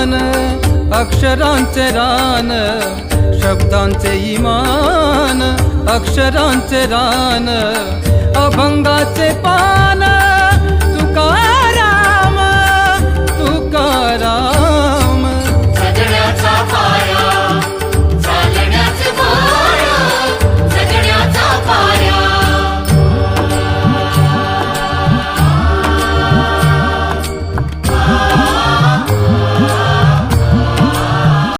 ज्ञान अक्षरांचे रान शब्दांचे इमान अक्षरांचे रान.